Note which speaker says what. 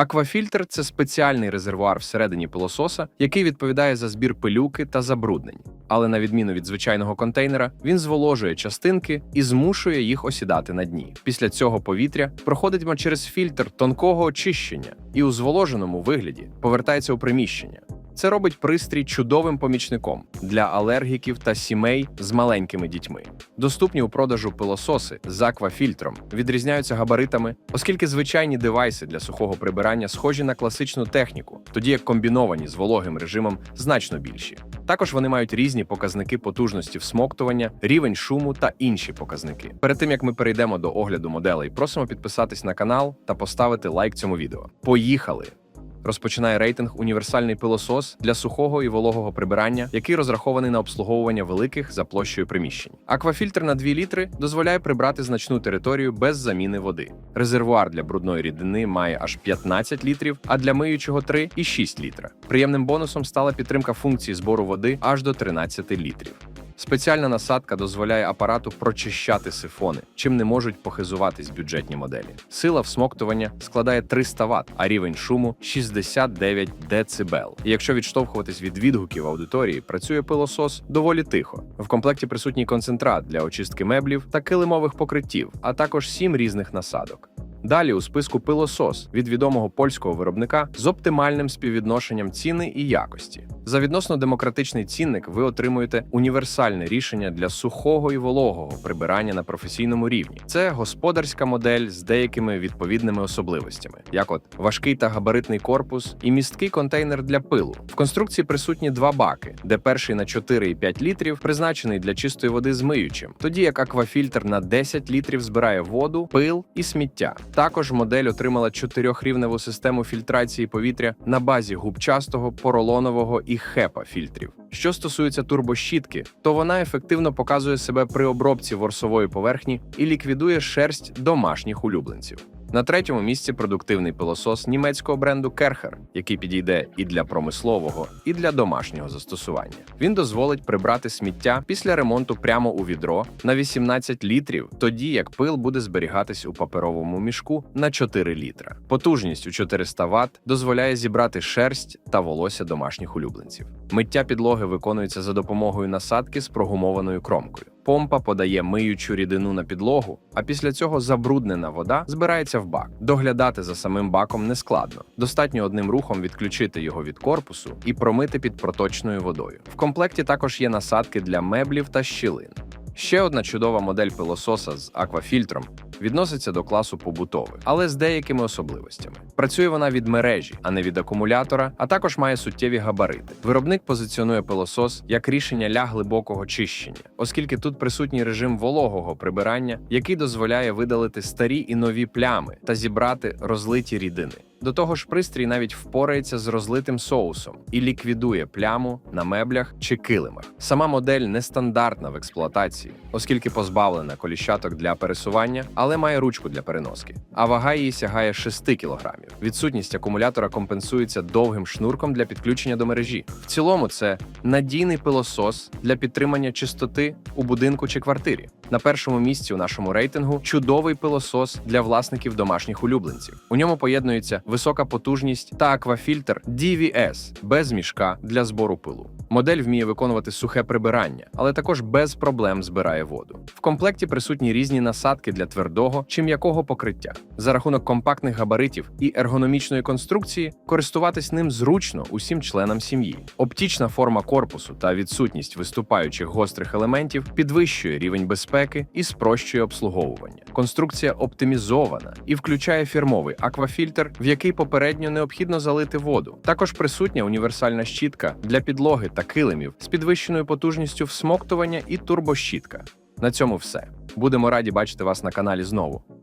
Speaker 1: Аквафільтр це спеціальний резервуар всередині пилососа, який відповідає за збір пилюки та забруднень. Але на відміну від звичайного контейнера, він зволожує частинки і змушує їх осідати на дні. Після цього повітря проходить через фільтр тонкого очищення і у зволоженому вигляді повертається у приміщення. Це робить пристрій чудовим помічником для алергіків та сімей з маленькими дітьми. Доступні у продажу пилососи з аквафільтром відрізняються габаритами, оскільки звичайні девайси для сухого прибирання схожі на класичну техніку, тоді як комбіновані з вологим режимом значно більші. Також вони мають різні показники потужності всмоктування, рівень шуму та інші показники. Перед тим як ми перейдемо до огляду моделей, просимо підписатись на канал та поставити лайк цьому відео. Поїхали! Розпочинає рейтинг універсальний пилосос для сухого і вологого прибирання, який розрахований на обслуговування великих за площею приміщень. Аквафільтр на 2 літри дозволяє прибрати значну територію без заміни води. Резервуар для брудної рідини має аж 15 літрів, а для миючого 3 і 6 літра. Приємним бонусом стала підтримка функції збору води аж до 13 літрів. Спеціальна насадка дозволяє апарату прочищати сифони, чим не можуть похизуватись бюджетні моделі. Сила всмоктування складає 300 Вт, а рівень шуму 69 дБ. І якщо відштовхуватись від відгуків аудиторії, працює пилосос доволі тихо. В комплекті присутній концентрат для очистки меблів та килимових покриттів, а також сім різних насадок. Далі у списку пилосос від відомого польського виробника з оптимальним співвідношенням ціни і якості. За відносно демократичний цінник ви отримуєте універсальне рішення для сухого і вологого прибирання на професійному рівні. Це господарська модель з деякими відповідними особливостями, як от важкий та габаритний корпус і місткий контейнер для пилу. В конструкції присутні два баки, де перший на 4,5 літрів призначений для чистої води з миючим, тоді як аквафільтр на 10 літрів збирає воду, пил і сміття. Також модель отримала чотирьохрівневу систему фільтрації повітря на базі губчастого, поролонового і хепа фільтрів. Що стосується турбощітки, то вона ефективно показує себе при обробці ворсової поверхні і ліквідує шерсть домашніх улюбленців. На третьому місці продуктивний пилосос німецького бренду Kercher, який підійде і для промислового, і для домашнього застосування. Він дозволить прибрати сміття після ремонту прямо у відро на 18 літрів, тоді як пил буде зберігатись у паперовому мішку на 4 літра. Потужність у 400 Вт дозволяє зібрати шерсть та волосся домашніх улюбленців. Миття підлоги виконується за допомогою насадки з прогумованою кромкою. Помпа подає миючу рідину на підлогу, а після цього забруднена вода збирається в бак. Доглядати за самим баком не складно. Достатньо одним рухом відключити його від корпусу і промити під проточною водою. В комплекті також є насадки для меблів та щілин. Ще одна чудова модель пилососа з аквафільтром відноситься до класу побутових, але з деякими особливостями. Працює вона від мережі, а не від акумулятора, а також має суттєві габарити. Виробник позиціонує пилосос як рішення ля глибокого чищення, оскільки тут присутній режим вологого прибирання, який дозволяє видалити старі і нові плями та зібрати розлиті рідини. До того ж, пристрій навіть впорається з розлитим соусом і ліквідує пляму на меблях чи килимах. Сама модель нестандартна в експлуатації, оскільки позбавлена коліщаток для пересування, але має ручку для переноски. А вага її сягає 6 кг. Відсутність акумулятора компенсується довгим шнурком для підключення до мережі. В цілому, це надійний пилосос для підтримання чистоти у будинку чи квартирі. На першому місці у нашому рейтингу чудовий пилосос для власників домашніх улюбленців. У ньому поєднується висока потужність та аквафільтр DVS без мішка для збору пилу. Модель вміє виконувати сухе прибирання, але також без проблем збирає воду. В комплекті присутні різні насадки для твердого чи м'якого покриття. За рахунок компактних габаритів і ергономічної конструкції користуватись ним зручно усім членам сім'ї. Оптічна форма корпусу та відсутність виступаючих гострих елементів підвищує рівень безпеки і спрощує обслуговування. Конструкція оптимізована і включає фірмовий аквафільтр, в який попередньо необхідно залити воду. Також присутня універсальна щітка для підлоги та килимів з підвищеною потужністю всмоктування і турбощітка. На цьому все. Будемо раді бачити вас на каналі знову.